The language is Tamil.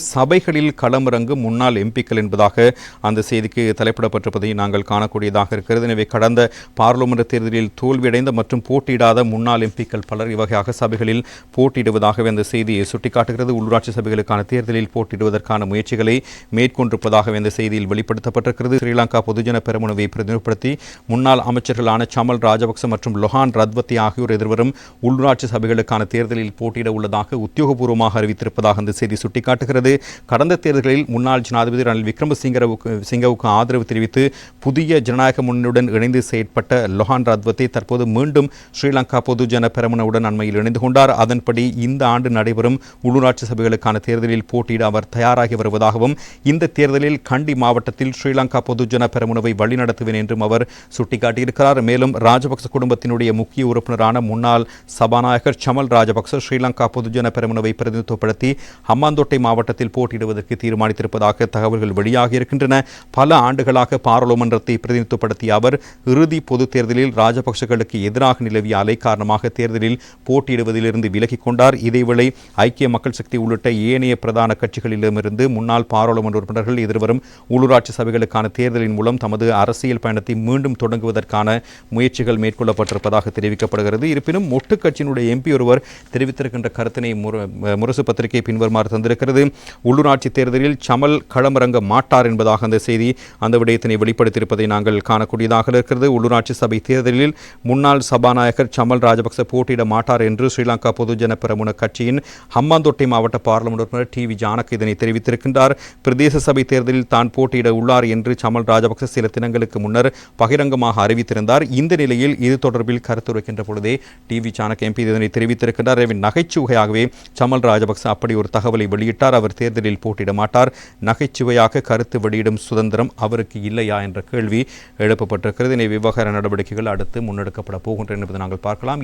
சபைகளில் களமிறங்கும் முன்னாள் எம்பிக்கள் என்பதாக அந்த செய்திக்கு தலைப்பிடப்பட்டிருப்பதை நாங்கள் காணக்கூடியதாக இருக்கிறது. எனவே கடந்த பாராளுமன்ற தேர்தலில் தோல்வியடைந்த மற்றும் போட்டியிடாத முன்னாள் எம்பிக்கள் பலர் இவ்வகையாக சபைகளில் போட்டியிடுவதாகவே அந்த செய்தியை சுட்டிக்காட்டுகிறது. உள்ளூராட்சி சபைகளுக்கான தேர்தலில் போட்டியிடுவதற்கான முயற்சிகளை மேற்கொண்டிருப்பதாகவே அந்த செய்தியில் வெளிப்படுத்தப்பட்டிருக்கிறது. ஸ்ரீலங்கா பொதுஜன பெரமுனவை பிரதிநிதிப்படுத்தி முன்னாள் அமைச்சர்களான சமல் ராஜபக்ச மற்றும் லொஹான் ரத்வத்தி ஆகியோர் எதிர்வரும் உள்ளூராட்சி சபைகளுக்கான தேர்தலில் போட்டியிட உள்ளதாக உத்தியோகபூர்வமாக அறிவித்திருப்பதாக அந்த செய்தி சுட்டிக்காட்டுகிறது. வருகிறது. கடந்த தேர்தல்களில் முன்னாள் ஜனாதிபதி ரணில் விக்ரமசிங்கரவுக்கு சிங்கவுக்கு ஆதரவு தெரிவித்து புதிய ஜனநாயக முன்னுடன் இணைந்து செயற்பட்ட லொஹான் ரத்வத்தை தற்போது மீண்டும் ஸ்ரீலங்கா பொதுஜன பெரமுனவுடன் அண்மையில் இணைந்து கொண்டார். அதன்படி இந்த ஆண்டு நடைபெறும் உள்ளூராட்சி சபைகளுக்கான தேர்தலில் போட்டியிட அவர் தயாராகி வருவதாகவும் இந்த தேர்தலில் கண்டி மாவட்டத்தில் ஸ்ரீலங்கா பொதுஜன பெரமுனவை வழிநடத்துவேன் என்றும் அவர் சுட்டிக்காட்டியிருக்கிறார். மேலும் ராஜபக்ச குடும்பத்தினுடைய முக்கிய உறுப்பினரான முன்னாள் சபாநாயகர் சமல் ராஜபக்ச ஸ்ரீலங்கா பொதுஜன பெரமுனவை பிரதிநிதித்துவப்படுத்தி ஹம்மாந்தோட்டை மாவட்ட மாவட்டத்தில் போட்டியிடுவதற்கு தீர்மானித்திருப்பதாக தகவல்கள் வெளியாகி இருக்கின்றன. பல ஆண்டுகளாக பாராளுமன்றத்தை பிரதிநிதித்துவப்படுத்திய அவர் இறுதி பொதுத் தேர்தலில் ராஜபக்சகளுக்கு எதிராக நிலவிய அலை காரணமாக தேர்தலில் போட்டியிடுவதிலிருந்து விலகிக் கொண்டார். இதேவேளை ஐக்கிய மக்கள் சக்தி உள்ளிட்ட ஏனைய பிரதான கட்சிகளிடமிருந்து முன்னாள் பாராளுமன்ற உறுப்பினர்கள் எதிர்வரும் உள்ளூராட்சி சபைகளுக்கான தேர்தலின் மூலம் தமது அரசியல் பயணத்தை மீண்டும் தொடங்குவதற்கான முயற்சிகள் மேற்கொள்ளப்பட்டிருப்பதாக தெரிவிக்கப்படுகிறது. இருப்பினும் மொட்டு கட்சியினுடைய எம்பி ஒருவர் தெரிவித்திருக்கின்ற கருத்தினை முரசு பத்திரிகை பின்வருமாறு தந்திருக்கிறது. உள்ளூராட்சி தேர்தலில் சமல் களமிறங்க மாட்டார் என்பதாக அந்த செய்தி அந்த விடயத்தினை வெளிப்படுத்தியிருப்பதை நாங்கள் காணக்கூடியதாக இருக்கிறது. உள்ளூராட்சி சபை தேர்தலில் முன்னாள் சபாநாயகர் சமல் ராஜபக்ச போட்டியிட மாட்டார் என்று ஸ்ரீலங்கா பொதுஜன பெரமுன கட்சியின் ஹம்மாந்தோட்டை மாவட்ட பாராளுமன்ற உறுப்பினர் டி வி ஜானக் இதனை தெரிவித்திருக்கின்றார். பிரதேச சபை தேர்தலில் தான் போட்டியிட உள்ளார் என்று சமல் ராஜபக்ச சில தினங்களுக்கு முன்னர் பகிரங்கமாக அறிவித்திருந்தார். இந்த நிலையில் இது தொடர்பில் கருத்துரைக்கின்ற பொழுதே டி வி ஜானக் எம்பி இதனை தெரிவித்திருக்கின்றார். நகைச்சுவையாகவே சமல் ராஜபக்ச அப்படி ஒரு தகவலை வெளியிட்டார். அவர் தேர்தலில் போட்டியிட மாட்டார் நகைச்சுவையாக கருத்து வெளியிடும் சுதந்திரம் அவருக்கு இல்லையா என்ற கேள்வி எழுப்பப்பட்டிருக்கிறது. இனி விவகார நடவடிக்கைகள் அடுத்து முன்னெடுக்கப்பட போகின்றன என்பதை நாங்கள் பார்க்கலாம்.